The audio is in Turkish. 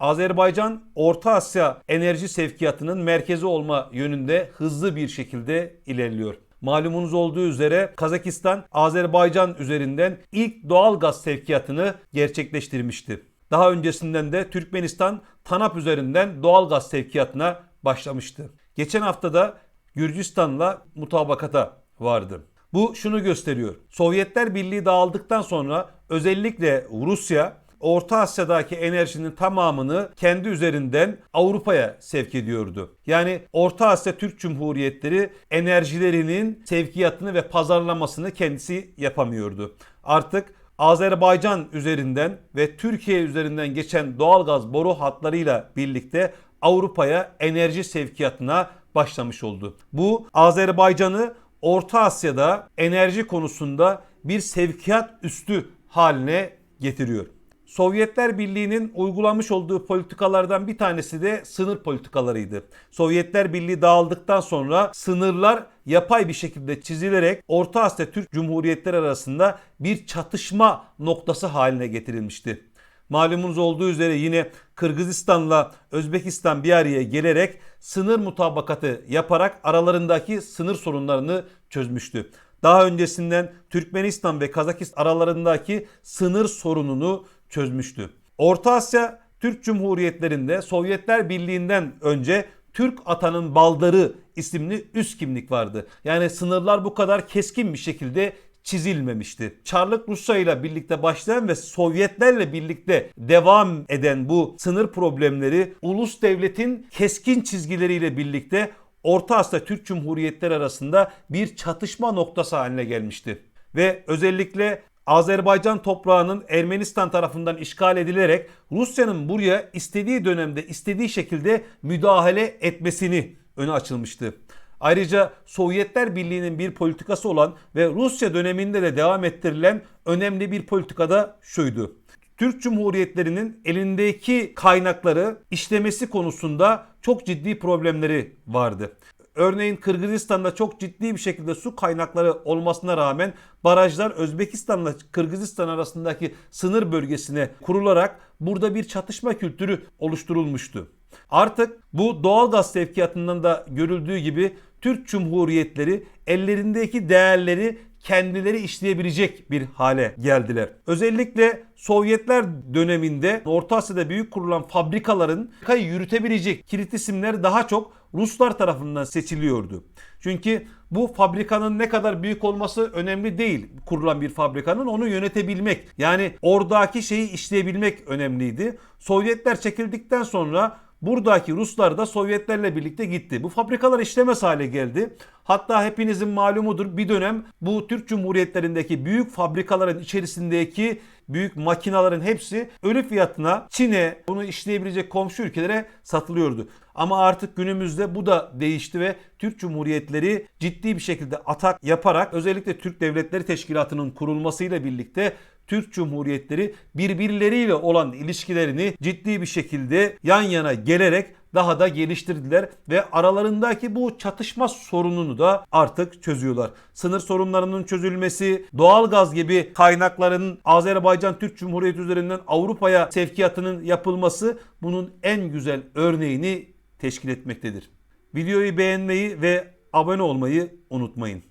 Azerbaycan Orta Asya enerji sevkiyatının merkezi olma yönünde hızlı bir şekilde ilerliyor. Malumunuz olduğu üzere Kazakistan Azerbaycan üzerinden ilk doğal gaz sevkiyatını gerçekleştirmişti. Daha öncesinden de Türkmenistan TANAP üzerinden doğal gaz sevkiyatına başlamıştı. Geçen haftada Gürcistan'la mutabakata vardı. Bu şunu gösteriyor. Sovyetler Birliği dağıldıktan sonra özellikle Rusya Orta Asya'daki enerjinin tamamını kendi üzerinden Avrupa'ya sevk ediyordu. Yani Orta Asya Türk Cumhuriyetleri enerjilerinin sevkiyatını ve pazarlamasını kendisi yapamıyordu. Artık Azerbaycan üzerinden ve Türkiye üzerinden geçen doğalgaz boru hatlarıyla birlikte Avrupa'ya enerji sevkiyatına başlamış oldu. Bu Azerbaycan'ı Orta Asya'da enerji konusunda bir sevkiyat üstü haline getiriyor. Sovyetler Birliği'nin uygulamış olduğu politikalardan bir tanesi de sınır politikalarıydı. Sovyetler Birliği dağıldıktan sonra sınırlar yapay bir şekilde çizilerek Orta Asya Türk Cumhuriyetleri arasında bir çatışma noktası haline getirilmişti. Malumunuz olduğu üzere yine Kırgızistan'la Özbekistan bir araya gelerek sınır mutabakatı yaparak aralarındaki sınır sorunlarını çözmüştü. Daha öncesinden Türkmenistan ve Kazakistan aralarındaki sınır sorununu çözmüştü. Orta Asya Türk Cumhuriyetlerinde Sovyetler Birliği'nden önce Türk atanın baldarı isimli üst kimlik vardı. Yani sınırlar bu kadar keskin bir şekilde çizilmemişti. Çarlık Rusya ile birlikte başlayan ve Sovyetlerle birlikte devam eden bu sınır problemleri ulus devletin keskin çizgileriyle birlikte Orta Asya Türk Cumhuriyetleri arasında bir çatışma noktası haline gelmişti. Ve özellikle Azerbaycan toprağının Ermenistan tarafından işgal edilerek Rusya'nın buraya istediği dönemde istediği şekilde müdahale etmesini öne açılmıştı. Ayrıca Sovyetler Birliği'nin bir politikası olan ve Rusya döneminde de devam ettirilen önemli bir politikada şuydu. Türk Cumhuriyetlerinin elindeki kaynakları işlemesi konusunda çok ciddi problemleri vardı. Örneğin Kırgızistan'da çok ciddi bir şekilde su kaynakları olmasına rağmen barajlar Özbekistan'la Kırgızistan arasındaki sınır bölgesine kurularak burada bir çatışma kültürü oluşturulmuştu. Artık bu doğal gaz sevkiyatından da görüldüğü gibi Türk Cumhuriyetleri ellerindeki değerleri kendileri işleyebilecek bir hale geldiler. Özellikle Sovyetler döneminde Orta Asya'da büyük kurulan fabrikaların fabrikayı yürütebilecek kilit isimler daha çok Ruslar tarafından seçiliyordu. Çünkü bu fabrikanın ne kadar büyük olması önemli değil. Kurulan bir fabrikanın onu yönetebilmek yani oradaki şeyi işleyebilmek önemliydi. Sovyetler çekildikten sonra Buradaki Ruslar da Sovyetlerle birlikte gitti. Bu fabrikalar işlemez hale geldi. Hatta hepinizin malumudur bir dönem bu Türk Cumhuriyetlerindeki büyük fabrikaların içerisindeki büyük makinaların hepsi ölü fiyatına Çin'e bunu işleyebilecek komşu ülkelere satılıyordu. Ama artık günümüzde bu da değişti ve Türk Cumhuriyetleri ciddi bir şekilde atak yaparak özellikle Türk Devletleri Teşkilatı'nın kurulmasıyla birlikte Türk Cumhuriyetleri birbirleriyle olan ilişkilerini ciddi bir şekilde yan yana gelerek daha da geliştirdiler ve aralarındaki bu çatışma sorununu da artık çözüyorlar. Sınır sorunlarının çözülmesi, doğal gaz gibi kaynakların Azerbaycan Türk Cumhuriyeti üzerinden Avrupa'ya sevkiyatının yapılması bunun en güzel örneğini teşkil etmektedir. Videoyu beğenmeyi ve abone olmayı unutmayın.